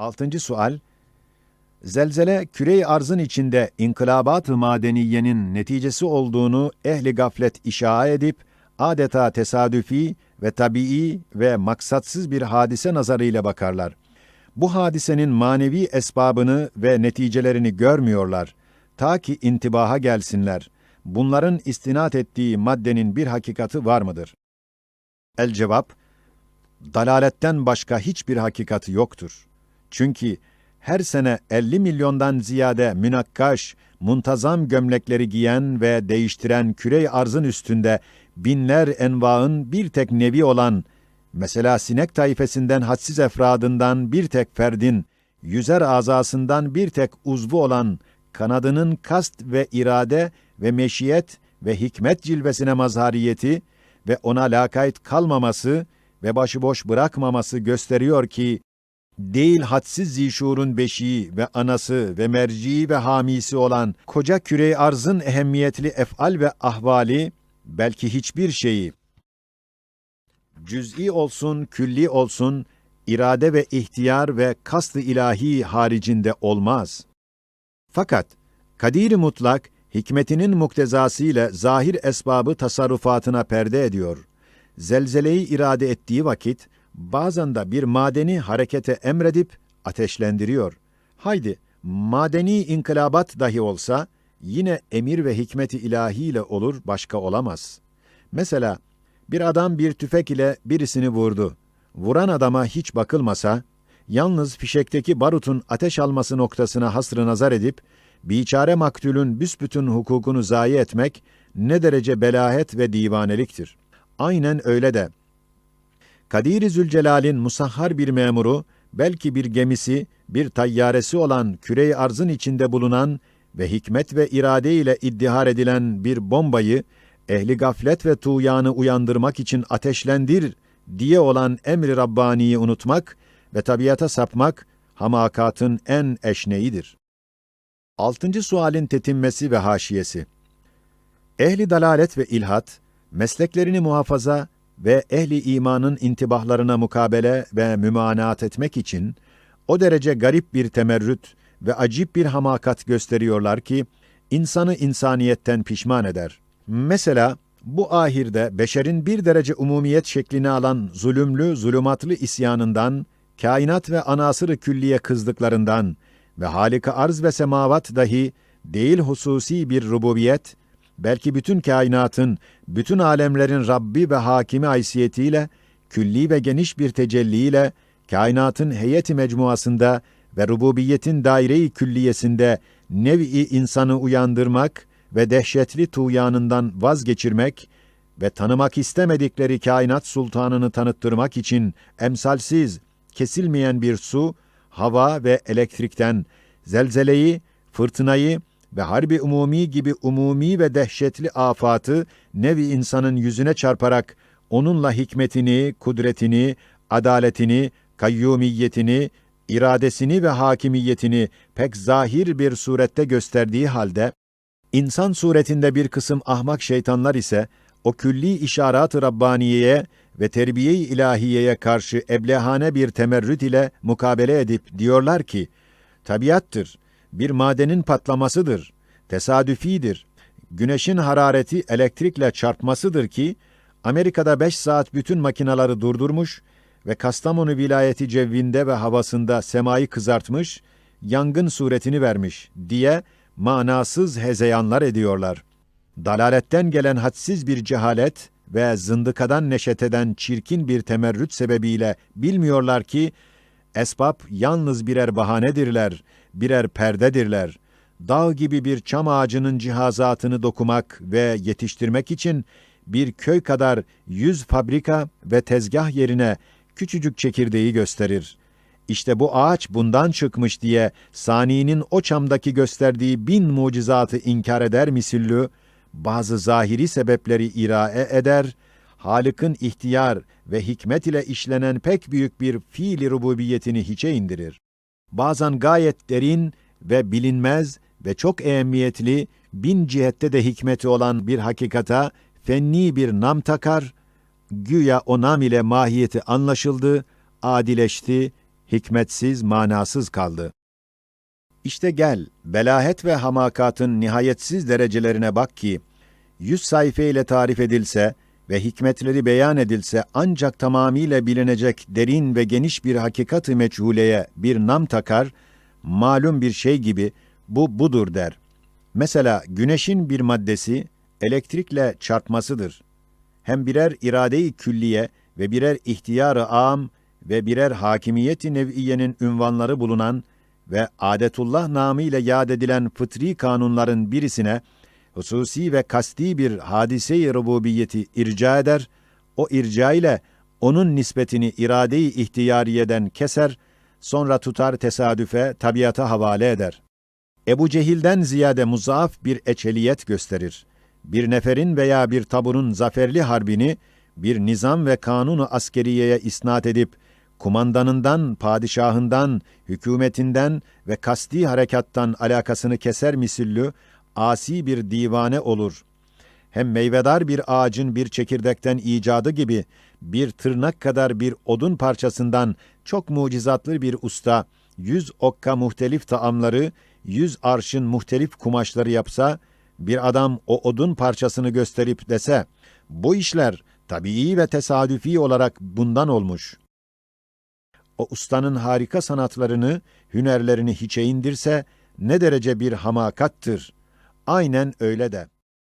Altıncı sual, zelzele küre-i arzın içinde inkılabat-ı madeniyenin neticesi olduğunu ehli gaflet işaa edip, adeta tesadüfi ve tabii ve maksatsız bir hadise nazarıyla bakarlar. Bu hadisenin manevi esbabını ve neticelerini görmüyorlar. Ta ki intibaha gelsinler. Bunların istinat ettiği maddenin bir hakikati var mıdır? El cevap, dalaletten başka hiçbir hakikati yoktur. Çünkü her sene 50 milyondan ziyade münakkaş, muntazam gömlekleri giyen ve değiştiren kürey arzın üstünde binler envaın bir tek nevi olan, mesela sinek tayfesinden hadsiz efradından bir tek ferdin, yüzer azasından bir tek uzvu olan, kanadının kast ve irade ve meşiyet ve hikmet cilvesine mazhariyeti ve ona lakayt kalmaması ve başıboş bırakmaması gösteriyor ki, değil hadsiz zişurun beşiği ve anası ve merciği ve hamisi olan koca küre arzın ehemmiyetli efal ve ahvali, belki hiçbir şeyi, cüz'i olsun, külli olsun, irade ve ihtiyar ve kast-ı ilahi haricinde olmaz. Fakat, kadir mutlak, hikmetinin muktezasıyla zahir esbabı tasarrufatına perde ediyor. Zelzeleyi irade ettiği vakit, bazen de bir madeni harekete emredip ateşlendiriyor. Haydi, madeni inkılabat dahi olsa, yine emir ve hikmeti ilahiyle olur, başka olamaz. Mesela, bir adam bir tüfek ile birisini vurdu. Vuran adama hiç bakılmasa, yalnız fişekteki barutun ateş alması noktasına hasrı nazar edip, biçare maktulün büsbütün hukukunu zayi etmek, ne derece belahet ve divaneliktir. Aynen öyle de, Kadir-i Zülcelal'in musahhar bir memuru, belki bir gemisi, bir tayyaresi olan küre-i arzın içinde bulunan ve hikmet ve irade ile iddihar edilen bir bombayı, ehli gaflet ve tuğyanı uyandırmak için ateşlendir diye olan emri Rabbani'yi unutmak ve tabiata sapmak, hamakatın en eşneğidir. Altıncı sualin tetinmesi ve haşiyesi. Ehli dalalet ve ilhat, mesleklerini muhafaza ve ehli imanın intibahlarına mukabele ve mümanaat etmek için o derece garip bir temerrüt ve acip bir hamakat gösteriyorlar ki insanı insaniyetten pişman eder. Mesela bu ahirde beşerin bir derece umumiyet şeklini alan zulümlü, zulümatlı isyanından, kainat ve anasırı külliye kızdıklarından ve halika arz ve semavat dahi değil hususi bir rububiyet, belki bütün kainatın, bütün alemlerin Rabbi ve hakimi haysiyetiyle, külli ve geniş bir tecelliyle, kainatın heyeti mecmuasında ve rububiyetin daire-i külliyesinde nevi insanı uyandırmak ve dehşetli tuğyanından vazgeçirmek ve tanımak istemedikleri kainat sultanını tanıttırmak için emsalsiz, kesilmeyen bir su, hava ve elektrikten zelzeleyi, fırtınayı ve harbi umumi gibi umumi ve dehşetli afatı nevi insanın yüzüne çarparak onunla hikmetini, kudretini, adaletini, kayyumiyetini, iradesini ve hakimiyetini pek zahir bir surette gösterdiği halde, insan suretinde bir kısım ahmak şeytanlar ise, o külli işarat-ı Rabbaniye'ye ve terbiye-i ilahiyeye karşı eblehane bir temerrüt ile mukabele edip diyorlar ki, tabiattır, bir madenin patlamasıdır, tesadüfidir, güneşin harareti elektrikle çarpmasıdır ki, Amerika'da beş saat bütün makinaları durdurmuş ve Kastamonu vilayeti cevvinde ve havasında semayı kızartmış, yangın suretini vermiş diye manasız hezeyanlar ediyorlar. Dalaletten gelen hadsiz bir cehalet ve zındıkadan neşet eden çirkin bir temerrüt sebebiyle bilmiyorlar ki, esbab yalnız birer bahanedirler, birer perdedirler. Dağ gibi bir çam ağacının cihazatını dokumak ve yetiştirmek için bir köy kadar yüz fabrika ve tezgah yerine küçücük çekirdeği gösterir. İşte bu ağaç bundan çıkmış diye Sani'nin o çamdaki gösterdiği bin mucizatı inkar eder misillü, bazı zahiri sebepleri irae eder, Halık'ın ihtiyar ve hikmet ile işlenen pek büyük bir fiili rububiyetini hiçe indirir. Bazen gayet derin ve bilinmez ve çok ehemmiyetli, bin cihette de hikmeti olan bir hakikata fenni bir nam takar, güya o nam ile mahiyeti anlaşıldı, adileşti, hikmetsiz, manasız kaldı. İşte gel, belahet ve hamakatın nihayetsiz derecelerine bak ki, yüz sayfa ile tarif edilse ve hikmetleri beyan edilse ancak tamamiyle bilinecek derin ve geniş bir hakikat-ı meçhuleye bir nam takar, malum bir şey gibi bu budur der. Mesela güneşin bir maddesi elektrikle çarpmasıdır. Hem birer irade-i külliye ve birer ihtiyar-ı am ve birer hakimiyeti nev'iyenin ünvanları bulunan ve adetullah namı ile yad edilen fıtri kanunların birisine hususi ve kasti bir hadise-i rububiyeti irca eder, o irca ile onun nispetini irade-i ihtiyariyeden keser, sonra tutar tesadüfe, tabiata havale eder. Ebu Cehil'den ziyade muzaaf bir eçeliyet gösterir. Bir neferin veya bir taburun zaferli harbini, bir nizam ve kanunu askeriyeye isnat edip, kumandanından, padişahından, hükümetinden ve kasti harekattan alakasını keser misillü, asi bir divane olur. Hem meyvedar bir ağacın bir çekirdekten icadı gibi, bir tırnak kadar bir odun parçasından çok mucizatlı bir usta, yüz okka muhtelif taamları, yüz arşın muhtelif kumaşları yapsa, bir adam o odun parçasını gösterip dese, bu işler tabii ve tesadüfi olarak bundan olmuş. O ustanın harika sanatlarını, hünerlerini hiçe indirse, ne derece bir hamakattır. Aynen öyle de.